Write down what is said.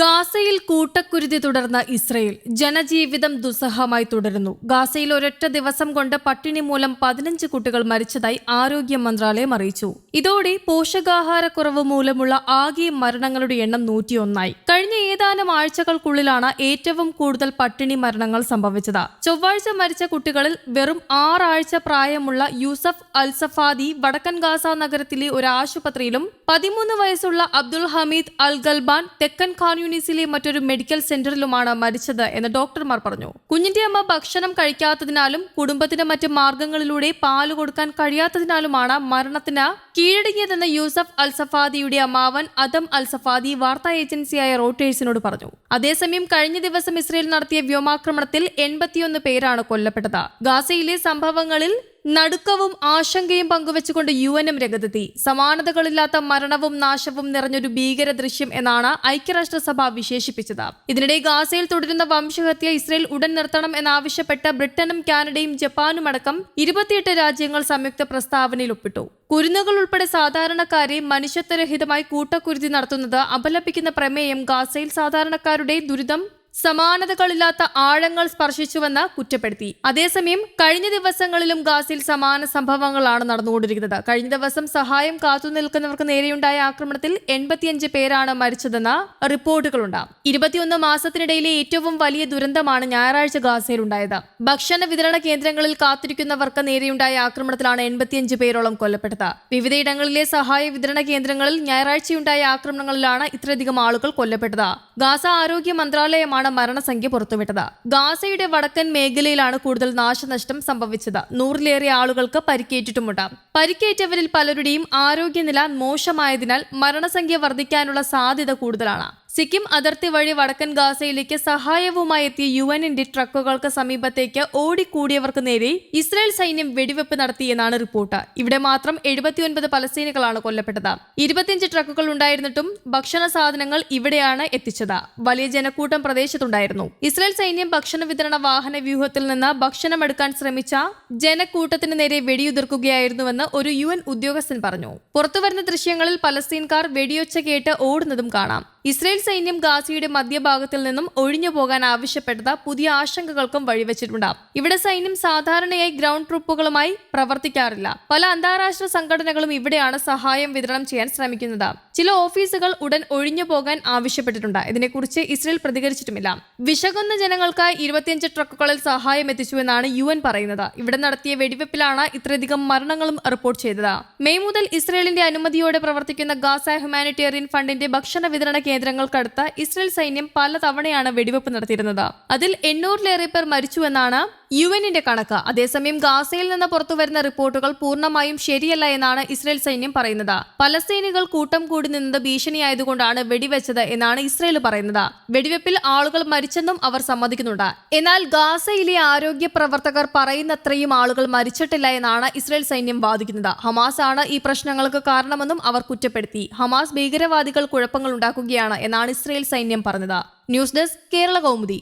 ഗാസയിൽ കൂട്ടക്കുരുതി തുടർന്ന ഇസ്രയേൽ ജനജീവിതം ദുസ്സഹമായി തുടരുന്നു. ഗാസയിൽ ഒരൊറ്റ ദിവസം കൊണ്ട് പട്ടിണി മൂലം പതിനഞ്ച് കുട്ടികൾ മരിച്ചതായി ആരോഗ്യ മന്ത്രാലയം അറിയിച്ചു. ഇതോടെ പോഷകാഹാരക്കുറവ് മൂലമുള്ള ആകെ മരണങ്ങളുടെ എണ്ണം നൂറ്റിയൊന്നായി. കഴിഞ്ഞ ഏതാനും ആഴ്ചകൾക്കുള്ളിലാണ് ഏറ്റവും കൂടുതൽ പട്ടിണി മരണങ്ങൾ സംഭവിച്ചത്. ചൊവ്വാഴ്ച മരിച്ച കുട്ടികളിൽ വെറും ആറാഴ്ച പ്രായമുള്ള യൂസഫ് അൽസഫാദി വടക്കൻ ഗാസ നഗരത്തിലെ ഒരു ആശുപത്രിയിലും പതിമൂന്ന് വയസ്സുള്ള അബ്ദുൾ ഹമീദ് അൽ ഗൽബാൻ തെക്കൻ ഖാൻ യൂണിസിലെ മറ്റൊരു മെഡിക്കൽ സെന്ററിലുമാണ് മരിച്ചത് എന്ന് ഡോക്ടർമാർ പറഞ്ഞു. കുഞ്ഞിന്റെ അമ്മ ഭക്ഷണം കഴിക്കാത്തതിനാലും കുടുംബത്തിന്റെ മറ്റ് മാർഗങ്ങളിലൂടെ പാൽ കൊടുക്കാൻ കഴിയാത്തതിനാലുമാണ് മരണത്തിന് കീഴടങ്ങിയതെന്ന് യൂസഫ് അൽസഫാദിയുടെ അമ്മാവൻ അദം അൽസഫാദി വാർത്താ ഏജൻസിയായ റോട്ടേഴ്സിനോട് പറഞ്ഞു. അതേസമയം കഴിഞ്ഞ ദിവസം ഇസ്രയേൽ നടത്തിയ വ്യോമാക്രമണത്തിൽ എൺപത്തിയൊന്ന് പേരാണ് കൊല്ലപ്പെട്ടത്. ഗാസയിലെ സംഭവങ്ങളിൽ നടുക്കവും ആശങ്കയും പങ്കുവച്ചുകൊണ്ട് യു എനും രംഗത്തെത്തി. സമാനതകളില്ലാത്ത മരണവും നാശവും നിറഞ്ഞൊരു ഭീകര ദൃശ്യം എന്നാണ് ഐക്യരാഷ്ട്രസഭ വിശേഷിപ്പിച്ചത്. ഇതിനിടെ ഗാസയിൽ തുടരുന്ന വംശഹത്യ ഇസ്രയേൽ ഉടൻ നിർത്തണം എന്നാവശ്യപ്പെട്ട് ബ്രിട്ടനും കാനഡയും ജപ്പാനും അടക്കം ഇരുപത്തിയെട്ട് രാജ്യങ്ങൾ സംയുക്ത പ്രസ്താവനയിൽ ഒപ്പിട്ടു. കുരുന്നുകൾ ഉൾപ്പെടെ സാധാരണക്കാരെ മനുഷ്യത്വരഹിതമായി കൂട്ടക്കുരുതി നടത്തുന്നത് അപലപിക്കുന്ന പ്രമേയം ഗാസയിൽ സാധാരണക്കാരുടെ ദുരിതം സമാനതകളില്ലാത്ത ആഴങ്ങൾ സ്പർശിച്ചുവെന്ന് കുറ്റപ്പെടുത്തി. അതേസമയം കഴിഞ്ഞ ദിവസങ്ങളിലും ഗാസിൽ സമാന സംഭവങ്ങളാണ് നടന്നുകൊണ്ടിരിക്കുന്നത്. കഴിഞ്ഞ ദിവസം സഹായം കാത്തുനിൽക്കുന്നവർക്ക് നേരെയുണ്ടായ ആക്രമണത്തിൽ എൺപത്തിയഞ്ച് പേരാണ് മരിച്ചതെന്ന് റിപ്പോർട്ടുകളുണ്ട്. ഇരുപത്തിയൊന്ന് മാസത്തിനിടയിലെ ഏറ്റവും വലിയ ദുരന്തമാണ് ഞായറാഴ്ച ഗാസയിൽ ഉണ്ടായത് ഭക്ഷണ വിതരണ കേന്ദ്രങ്ങളിൽ കാത്തിരിക്കുന്നവർക്ക് നേരെയുണ്ടായ ആക്രമണത്തിലാണ് എൺപത്തിയഞ്ച് പേരോളം കൊല്ലപ്പെട്ടത്. വിവിധയിടങ്ങളിലെ സഹായ വിതരണ കേന്ദ്രങ്ങളിൽ ഞായറാഴ്ചയുണ്ടായ ആക്രമണങ്ങളിലാണ് ഇത്രയധികം ആളുകൾ കൊല്ലപ്പെട്ടത്. ഗാസ ആരോഗ്യ മന്ത്രാലയമാണ് മരണസംഖ്യ പുറത്തുവിട്ടത്. ഗാസയുടെ വടക്കൻ മേഖലയിലാണ് കൂടുതൽ നാശനഷ്ടം സംഭവിച്ചത്. നൂറിലേറെ ആളുകൾക്ക് പരിക്കേറ്റിട്ടുമുണ്ട്. പരിക്കേറ്റവരിൽ പലരുടെയും ആരോഗ്യനില മോശമായതിനാൽ മരണസംഖ്യ വർദ്ധിക്കാനുള്ള സാധ്യത കൂടുതലാണ്. സിക്കിം അതിർത്തി വഴി വടക്കൻ ഗാസയിലേക്ക് സഹായവുമായി എത്തിയ യു എന്നിന്റെ ട്രക്കുകൾക്ക് സമീപത്തേക്ക് ഓടിക്കൂടിയവർക്ക് നേരെ ഇസ്രായേൽ സൈന്യം വെടിവെപ്പ് നടത്തിയെന്നാണ് റിപ്പോർട്ട്. ഇവിടെ മാത്രം എഴുപത്തിയൊൻപത് പലസ്തീനുകളാണ് കൊല്ലപ്പെട്ടത്. ഇരുപത്തിയഞ്ച് ട്രക്കുകൾ ഉണ്ടായിരുന്നിട്ടും ഭക്ഷണ സാധനങ്ങൾ ഇവിടെയാണ് എത്തിച്ചത്. വലിയ ജനക്കൂട്ടം പ്രദേശത്തുണ്ടായിരുന്നു. ഇസ്രായേൽ സൈന്യം ഭക്ഷണ വിതരണ വാഹന വ്യൂഹത്തിൽ നിന്ന് ഭക്ഷണം എടുക്കാൻ ശ്രമിച്ച ജനക്കൂട്ടത്തിന് നേരെ വെടിയുതിർക്കുകയായിരുന്നുവെന്ന് ഒരു യു ഉദ്യോഗസ്ഥൻ പറഞ്ഞു. പുറത്തുവരുന്ന ദൃശ്യങ്ങളിൽ പലസ്തീൻകാർ വെടിയൊച്ച കേട്ട് ഓടുന്നതും കാണാം. ഇസ്രായേൽ സൈന്യം ഗാസയുടെ മധ്യഭാഗത്തിൽ നിന്നും ഒഴിഞ്ഞു പോകാൻ ആവശ്യപ്പെട്ടത് പുതിയ ആശങ്കകൾക്കും വഴിവെച്ചിട്ടുണ്ട്. ഇവിടെ സൈന്യം സാധാരണയായി ഗ്രൗണ്ട് ട്രൂപ്പുകളുമായി പ്രവർത്തിക്കാറില്ല. പല അന്താരാഷ്ട്ര സംഘടനകളും ഇവിടെയാണ് സഹായം വിതരണം ചെയ്യാൻ ശ്രമിക്കുന്നത്. ചില ഓഫീസുകൾ ഉടൻ ഒഴിഞ്ഞു പോകാൻ ആവശ്യപ്പെട്ടിട്ടുണ്ട്. ഇതിനെക്കുറിച്ച് ഇസ്രയേൽ പ്രതികരിച്ചിട്ടുമില്ല. വിശകുന്ന ജനങ്ങൾക്കായി ഇരുപത്തിയഞ്ച് ട്രക്കുകളിൽ സഹായം എത്തിച്ചുവെന്നാണ് യു എൻ പറയുന്നത്. ഇവിടെ നടത്തിയ വെടിവെപ്പിലാണ് ഇത്രയധികം മരണങ്ങളും റിപ്പോർട്ട് ചെയ്തത്. മെയ് മുതൽ ഇസ്രയേലിന്റെ അനുമതിയോടെ പ്രവർത്തിക്കുന്ന ഗാസ ഹ്യൂമാനിറ്റേറിയൻ ഫണ്ടിന്റെ ഭക്ഷണ വിതരണ കേന്ദ്രങ്ങൾക്കടുത്ത് ഇസ്രയേൽ സൈന്യം പല തവണയാണ് വെടിവെപ്പ് നടത്തിയിരുന്നത്. അതിൽ എണ്ണൂറിലേറെ പേർ മരിച്ചുവെന്നാണ് യു എന്നിന്റെ കണക്ക്. അതേസമയം ഗാസയിൽ നിന്ന് പുറത്തുവരുന്ന റിപ്പോർട്ടുകൾ പൂർണമായും ശരിയല്ല എന്നാണ് ഇസ്രയേൽ സൈന്യം പറയുന്നത്. പലസ്തീനികൾ കൂട്ടം കൂടി നിന്നത് ഭീഷണിയായതുകൊണ്ടാണ് വെടിവെച്ചത് എന്നാണ് ഇസ്രയേൽ പറയുന്നത്. വെടിവെപ്പിൽ ആളുകൾ മരിച്ചെന്നും അവർ സമ്മതിക്കുന്നുണ്ട്. എന്നാൽ ഗാസയിലെ ആരോഗ്യ പ്രവർത്തകർ പറയുന്നത്രയും ആളുകൾ മരിച്ചിട്ടില്ല എന്നാണ് ഇസ്രയേൽ സൈന്യം വാദിക്കുന്നത്. ഹമാസ് ആണ് ഈ പ്രശ്നങ്ങൾക്ക് കാരണമെന്നും അവർ കുറ്റപ്പെടുത്തി. ഹമാസ് ഭീകരവാദികൾ കുഴപ്പങ്ങൾ ഉണ്ടാക്കുകയാണ്. എന്നാണ് ഇസ്രയേൽ സൈന്യം പറഞ്ഞത്. News desk Kerala Kaumudi.